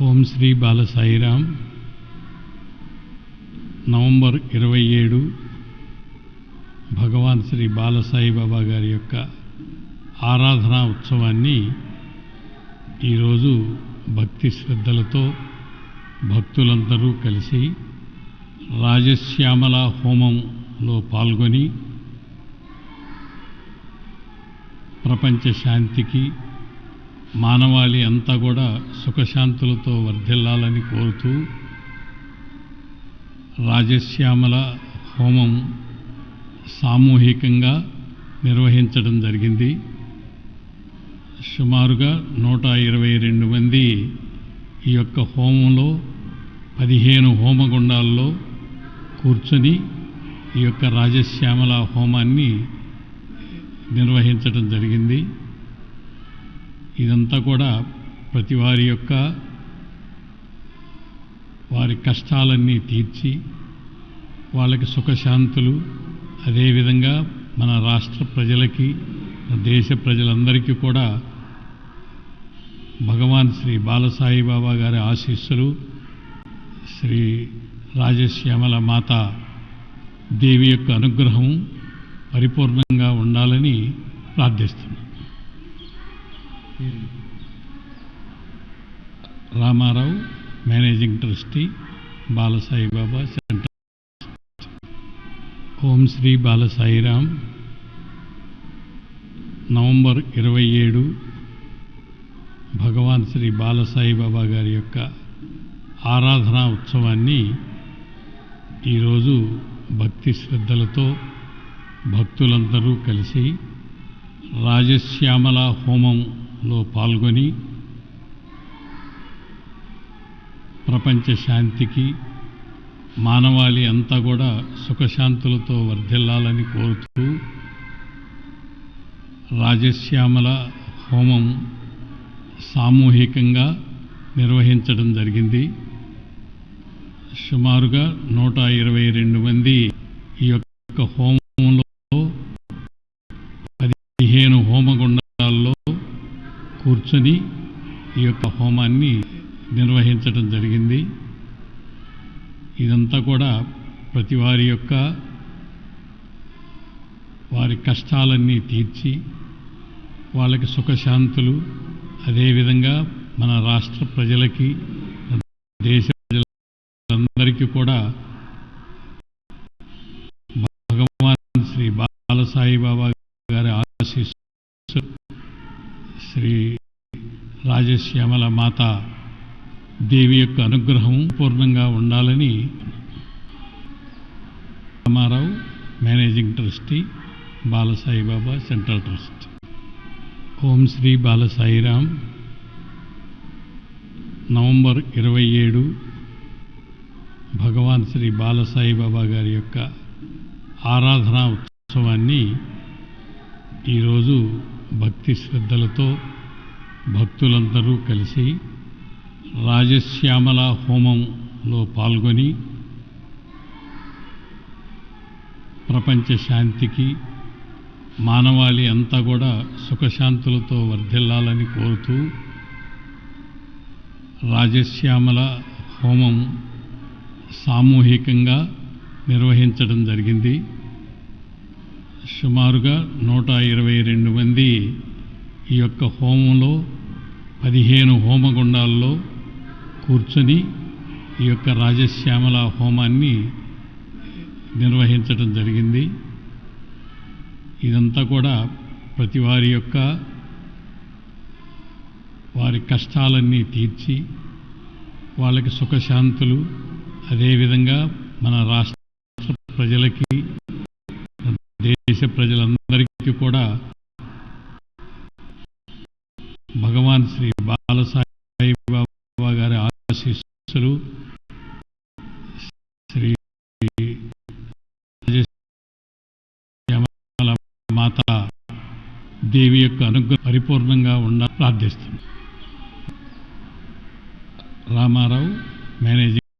ఓం Shri Bala Sairam. November ఇరవై ఏడు భగవాన్ శ్రీ బాల సాయిబాబా గారి యొక్క ఆరాధనా ఉత్సవాన్ని ఈరోజు భక్తి శ్రద్ధలతో భక్తులందరూ కలిసి రాజశ్యామల హోమంలో పాల్గొని ప్రపంచ శాంతికి మానవాళి అంతా కూడా సుఖశాంతులతో వర్ధిల్లాలని కోరుతూ రాజశ్యామల హోమం సామూహికంగా నిర్వహించడం జరిగింది. సుమారుగా నూట ఇరవై రెండు మంది ఈ యొక్క హోమంలో పదిహేను హోమగుండాల్లో కూర్చొని ఈ యొక్క రాజశ్యామల హోమాన్ని నిర్వహించడం జరిగింది. ఇదంతా కూడా ప్రతి వారి యొక్క వారి కష్టాలన్నీ తీర్చి వాళ్ళకి సుఖశాంతులు అదేవిధంగా మన రాష్ట్ర ప్రజలకి దేశ ప్రజలందరికీ కూడా భగవాన్ శ్రీ బాలసాయి బాబా గారి ఆశీస్సులు శ్రీ రాజశ్యామల మాత దేవి యొక్క అనుగ్రహం పరిపూర్ణంగా ఉండాలని ప్రార్థిస్తున్నాను Rama Rao managing trustee Balasai Baba centre ఓం శ్రీ బాలసాయిరామ్. నవంబర్ ఇరవై ఏడు భగవాన్ శ్రీ బాలసాయి బాబా గారి యొక్క ఆరాధనా ఉత్సవాన్ని ఈరోజు భక్తి శ్రద్ధలతో భక్తులందరూ కలిసి రాజశ్యామల హోమం లో పాల్గొని ప్రపంచ శాంతికి మానవాళి అంతా కూడా సుఖశాంతులతో వర్ధిల్లాలని కోరుతూ రాజశ్యామల హోమం సామూహికంగా నిర్వహించడం జరిగింది. సుమారుగా నూట ఇరవై రెండు మంది ఈ యొక్క హోమం కూర్చొని ఈ యొక్క హోమాన్ని నిర్వహించడం జరిగింది. ఇదంతా కూడా ప్రతి వారి యొక్క వారి కష్టాలన్నీ తీర్చి వాళ్ళకి సుఖశాంతులు అదేవిధంగా మన రాష్ట్ర ప్రజలకి దేశ ప్రజలందరికీ కూడా భగవాన్ శ్రీ బాలసాయి బాబా గారి ఆశీస్సు శ్రీ రాజశ్యామల మాత దేవి యొక్క అనుగ్రహం పూర్ణంగా ఉండాలని Rama Rao managing trustee Balasaibaba central trust. ఓం శ్రీ బాలసాయిరామ్. నవంబర్ ఇరవై ఏడు భగవాన్ శ్రీ బాలసాయి బాబా గారి యొక్క ఆరాధనా ఉత్సవాన్ని ఈరోజు భక్తి శ్రద్ధలతో భక్తులందరూ కలిసి రాజశ్యామల హోమంలో పాల్గొని ప్రపంచ శాంతికి మానవాళి అంతా కూడా సుఖశాంతులతో వర్ధిల్లాలని కోరుతూ రాజశ్యామల హోమం సామూహికంగా నిర్వహించడం జరిగింది. సుమారుగా నూట ఇరవై రెండు మంది ఈ యొక్క హోమంలో పదిహేను హోమగుండాల్లో కూర్చొని ఈ యొక్క రాజశ్యామల హోమాన్ని నిర్వహించడం జరిగింది. ఇదంతా కూడా ప్రతి వారి యొక్క వారి కష్టాలన్నీ తీర్చి వాళ్ళకి సుఖశాంతులు అదేవిధంగా మన రాష్ట్ర ప్రజలకి దేశ ప్రజలందరికీ కూడా భగవాన్ శ్రీ బాలసాయి బాబా గారి ఆశీస్సులు శ్రీ మాత దేవి యొక్క అనుగ్రహం పరిపూర్ణంగా ఉండాలని ప్రార్థిస్తున్నాను రామారావు మేనేజింగ్